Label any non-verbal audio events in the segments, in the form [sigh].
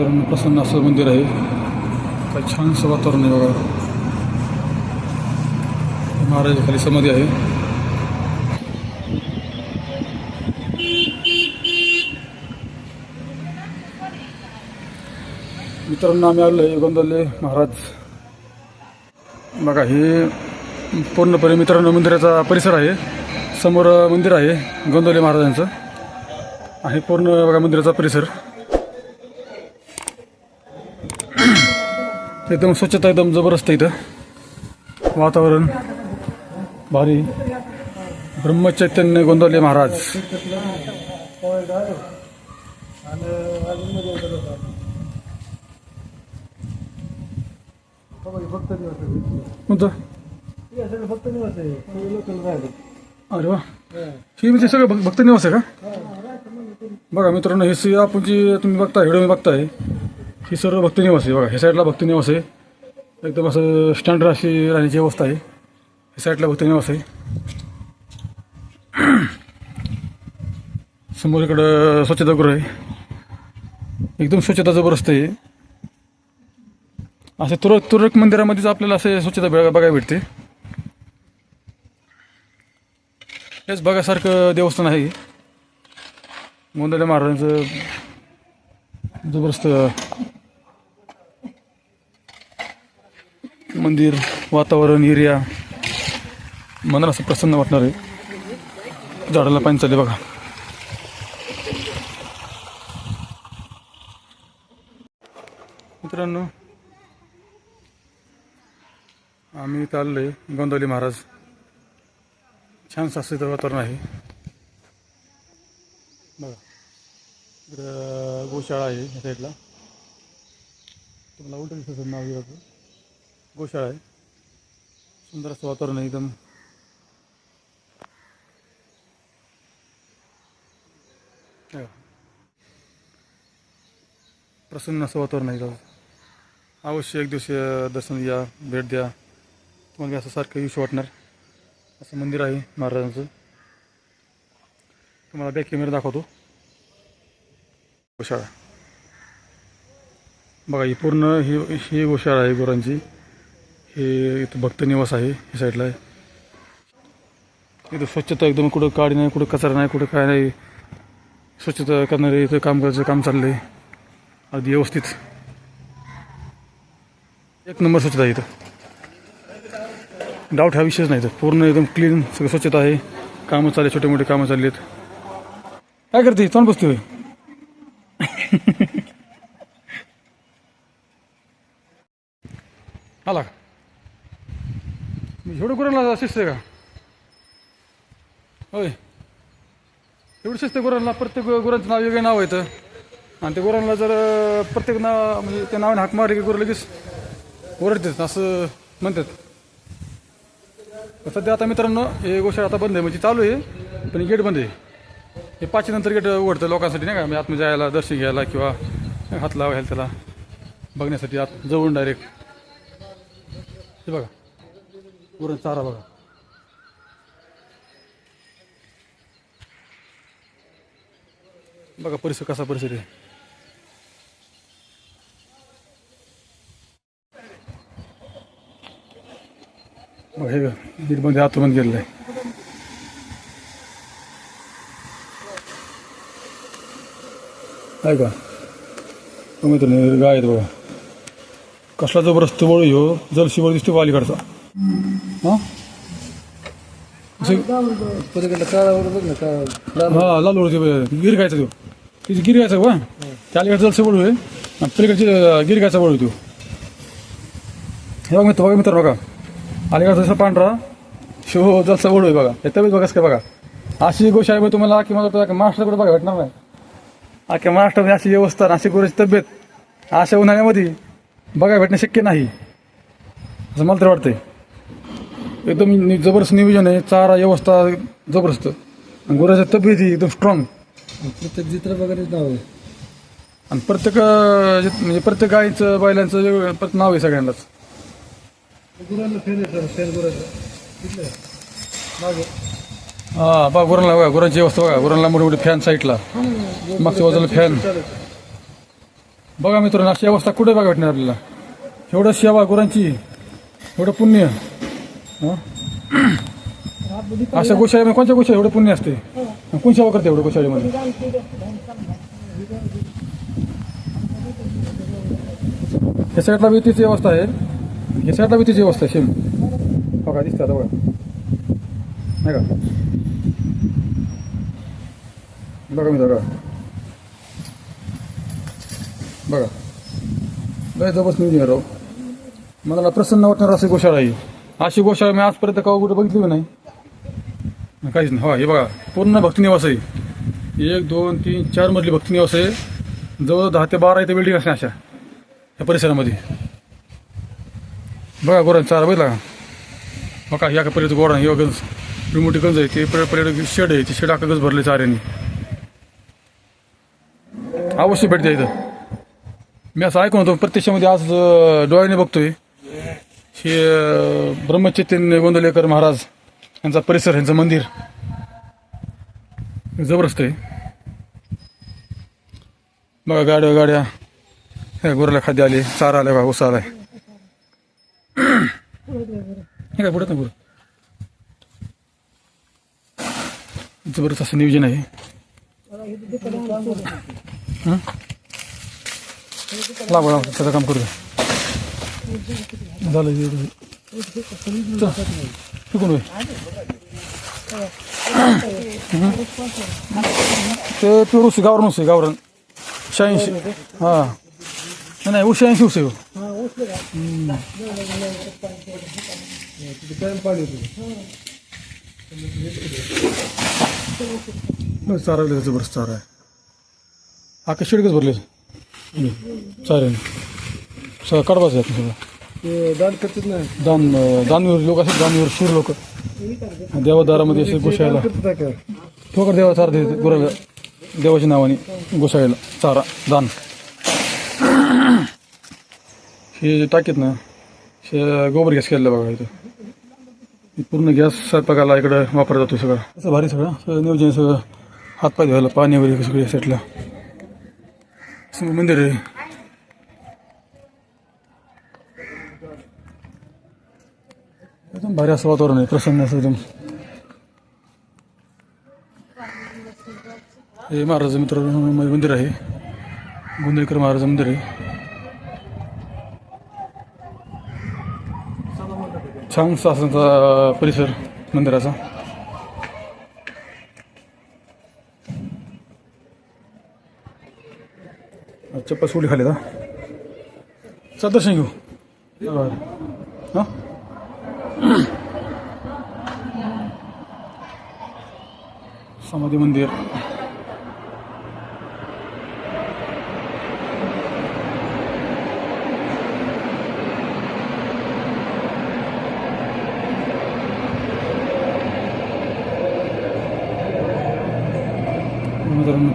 कारण प्रसन्न असं मंदिर आहे. काय छानसं वातावरण आहे बघा. महाराज खाली समाधी आहे. मित्रांनो आम्ही आलो आहे गोंदवले महाराज. बघा हे पूर्णपणे मित्रांनो मंदिराचा परिसर आहे. समोर मंदिर आहे गोंदवले महाराजांचं. आहे पूर्ण बघा मंदिराचा परिसर. एकदम स्वच्छता एकदम जबरदस्त आहे इथं. वातावरण भारी. ब्रह्मचैतन्य गोंदवले महाराज. कोणतं? अरे वा. ही म्हणजे सगळं भक्त निवास आहे का? बघा मित्रांनो हे सी आपण जी तुम्ही बघताय व्हिडिओ बघताय. ही सर्व भक्त निवास आहे. बघा ह्या साईडला भक्त निवास आहे. एकदम असं स्टँडर्ड अशी राहण्याची व्यवस्था आहे. ह्या साईडला भक्त निवास आहे. [clears throat] समोर इकडं स्वच्छतागृह आहे. एकदम स्वच्छता जबरदस्त आहे. असे तुरक तुरक मंदिरामध्येच आपल्याला असे स्वच्छता बघायला भेटते. हेच बघासारखं देवस्थान आहे. गोंदवले महाराजांचं जबरदस्त मंदिर वातावरण एरिया. मनाला असं प्रसन्न वाटणार आहे. झाडाला पाणी चालले बघा. मित्रांनो आम्ही इथं आहे गोंदवली महाराज. छान सासरीचं वातावरण आहे. बघा इकडं गोशाळा आहे या साईडला तुम्हाला उलट दिसत नाव गोशाळा आहे. सुंदर असं वातावरण आहे एकदम. प्रसन्न असं वातावरण आहे इथं अवश्य एक दिवशी दर्शन या भेट द्या. तुम्हाला असं सारखं युष वाटणार. असं मंदिर आहे महाराजांचं. तुम्हाला बॅक कॅमेरा दाखवतो. गोशाळा. बघा ही पूर्ण ही ही गोशाळा आहे गुरांची. हे इथं भक्त निवास आहे ही साईडला आहे. इथं स्वच्छता एकदम कुठं काडी नाही कुठं कचरा नाही कुठं काय नाही. स्वच्छता करणारे इथं काम करायचं काम चाललंय. अगदी व्यवस्थित. एक नंबर स्वच्छता आहे इथं. डाऊट हा विषयच नाही तर पूर्ण एकदम क्लीन सगळं स्वच्छता आहे. कामं चालले छोटे मोठे कामं चालली आहेत काय करते? तोंड बसते [laughs] आला का? एवढं गुरांना शिस्त आहे का? होय. एवढं शिस्त आहे गुरांना. प्रत्येक गुरांचं नाव वेगळं नाव येतं आणि ते गुरांना जर प्रत्येक नाव म्हणजे त्या नावाने हाक मारली की गुरं लगेच ओरडतात असं म्हणतात. सध्या आता मित्रांनो हे गोष्ट आता बंद आहे. म्हणजे चालू आहे पण गेट बंद आहे. हे पाचशे नंतर गेट उघडतं लोकांसाठी नाही का? म्हणजे आतमध्ये जायला दर्शन घ्यायला किंवा हात लावायला त्याला. बघण्यासाठी आत जवळून डायरेक्ट हे बघा. पुरण चारा बघा. बघा परिसर कसा परिसर आहे. बघा हे गेटमध्ये आतमध्ये गेलेलं आहे. आहे का? तुम्ही तर गाय आहेत बघा. कसला जबरदस्त वळ ह्यो. जलशिवळ दिसतो बा अलीकडचा हां असं पलीकडलं काळावर बघ ना काळा हा लाल वळू गिर गायचा तो. तिथे गिर गायचा बा त्या आहे आणि पलीकडची गिर गायचा वळ तो. हे बघा मित्र बघा मित्र बघा. अलीकडचा जसा पांढरा शिव जलसा वळू आहे बघा. हे तब्येत बघाच काय बघा. अशी गोष्ट आहे तुम्हाला की मला महाराष्ट्राकडे बघा भेटणार नाही. अख्ख्या महाराष्ट्रामध्ये अशी व्यवस्था अशी गोऱ्याची तब्येत अशा उन्हाळ्यामध्ये बघायला भेटणं शक्य नाही. असं मला तर वाटतंय. एकदम जबरदस्त नियोजन आहे. चारा व्यवस्था जबरदस्त. आणि गोऱ्याची तब्येत एकदम स्ट्रॉंग प्रत्येक चित्र वगैरे नाव आहे. आणि प्रत्येक म्हणजे प्रत्येक गाईचं बैलांचं वेगवेगळं प्रत्येक नाव आहे सगळ्यांनाच. गुरांना फेर आहे सर फेर गुरांचं. तिथलं मागे. हा बघा गुरांना बघा गुरांची व्यवस्था बघा. गुरांना मोठे मोठे फॅन साईडला मागच्या बाजूला फॅन बघा मित्रांनो अशी अवस्था कुठे बघा भेटणार आपल्याला? एवढं सेवा गुरांची एवढं पुण्य? अशा गोशाळेमध्ये कोणत्या गोशाळी एवढं पुण्य असते? कोण सेवा करते एवढं गोशाळीमध्ये? या साईडला बी व्यवस्था आहे. या साईडला बी व्यवस्था आहे सेम बघा दिसतं आता बघा. नाही का? बघा मी बघा. बघा. लय जबरदस्त नियोजन राहू राव. मला प्रसन्न वाटणार असे गोशाळा आहे. अशी गोशाळा मी आजपर्यंत का कुठं बघितली नाही. काहीच नाही. हो हे बघा पूर्ण भक्ती निवास आहे. एक दोन तीन चार मजली भक्ती निवास आहे. जवळ दहा ते बारा इथे बिल्डिंग असणार अशा या परिसरामध्ये. बघा गोरा चारा बघितला का? हो बघा या का पर्यंत गोरा हे गंज रिमोटी गंज आहे ते पर्यटक शेड आहे ते शेड अख्खा गंज भरले चाऱ्याने. अवश्य भेट द्या इथं. मी असं ऐकून होतो प्रत्यक्षामध्ये आज डोळ्याने बघतोय. हे ब्रह्मचैतन्य गोंदलेकर महाराज यांचा परिसर यांचं मंदिर. जबरदस्त आहे. बघा गाड्या गाड्या. ह्या गोऱ्याला खाद्य आले चारा आला बघा उसा आलाय. हे काय पुढे ना पुढं. जबरदस्त असं नियोजन आहे. हं? लावा त्याचं काम करू झालं हे- शिकून ते प्युर ऊस आहे, गावरान ऊस आहे शहाऐंशी. हा. नाही, नाही ऊस उसे ऊस चारा जबरदस्त चारा आहे. आका शिडकच भरले. चालेल सगळं कडबाच आहे सगळं ते दाट करतात ना. दान दानवीर लोक असतात दानवीर शूर लोक. देवादारामध्ये असे करतात का ठोकर देवा चारा देते गुराला देवाच्या नावाने गोसाळेला चारा दान. हे टाकीत ना हे गोबर गॅस केलेलं बघा इथं. हे पूर्ण गॅस स्वयंपाकाला इकडं वापरला जातो सगळं. असं भारी सगळं सगळं नियोजन सगळं हातपाय धुवायला पाणी वगैरे सगळं सेटला मंदिर आहे. भारी असं वातावरण आहे प्रसन्न असं एकदम हे महाराज मित्र मंदिर आहे गोंदळकर महाराज मंदिर आहे छान शासनाचा परिसर मंदिराचा चप्पल सोडली खाली का दर्शन घेऊ हां [clears throat] समाधी मंदिर.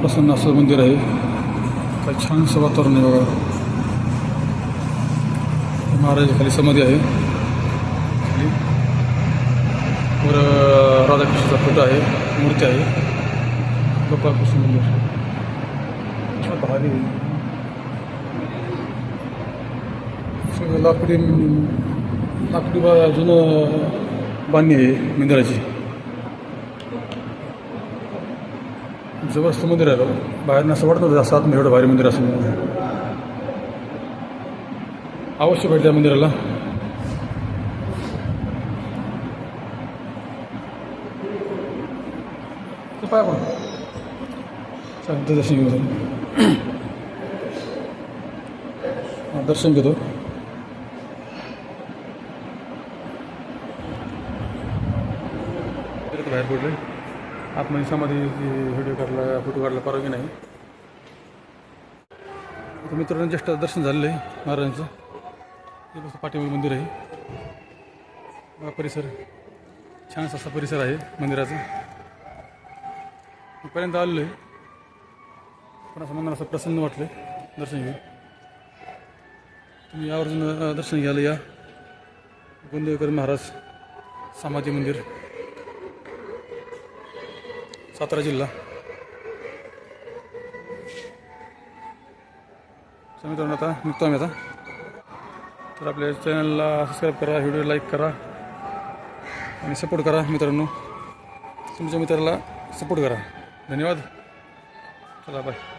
प्रसन्न असं मंदिर आहे. काय छानसं वातावरण आहे बघा. महाराज खाली समाधी आहे खाली वर राधाकृष्णाचा फोटो आहे मूर्ती आहे. गोपाळकृष्ण मंदिर. भारी. सगळं लाकडी लाकडी बा- जुनं बांधणी आहे मंदिराची. जबरदस्त मंदिर आहे राव. बाहेरनं असं वाटत होतं असं आतमध्ये एवढं भारी मंदिर असेल अवश्य भेट द्या मंदिराला. पाय पण चालेल ते दर्शन घेऊ दर्शन घेतो. बाहेर पडले. आतमध्ये समाधी व्हिडिओ काढला फोटो काढला परवानगी नाही. आता मित्रांनो ज्येष्ठ दर्शन झालेलं आहे महाराजांचं. हे बघा पाठीमागे मंदिर आहे. हा परिसर छान असा परिसर आहे मंदिराचा. इथपर्यंत आलेलो आहे पण असं मनाला असं प्रसन्न वाटलं दर्शन घेऊन. तुम्ही यावरून दर्शन घ्यायला या. गोंदेवकर महाराज समाधी मंदिर. सातारा जिल्हा. तर मित्रांनो आता निघतो आम्ही आता. तर आपल्या चॅनलला सबस्क्राईब करा व्हिडिओ लाईक करा. आणि सपोर्ट करा मित्रांनो. तुमच्या मित्राला सपोर्ट करा. धन्यवाद चला बाय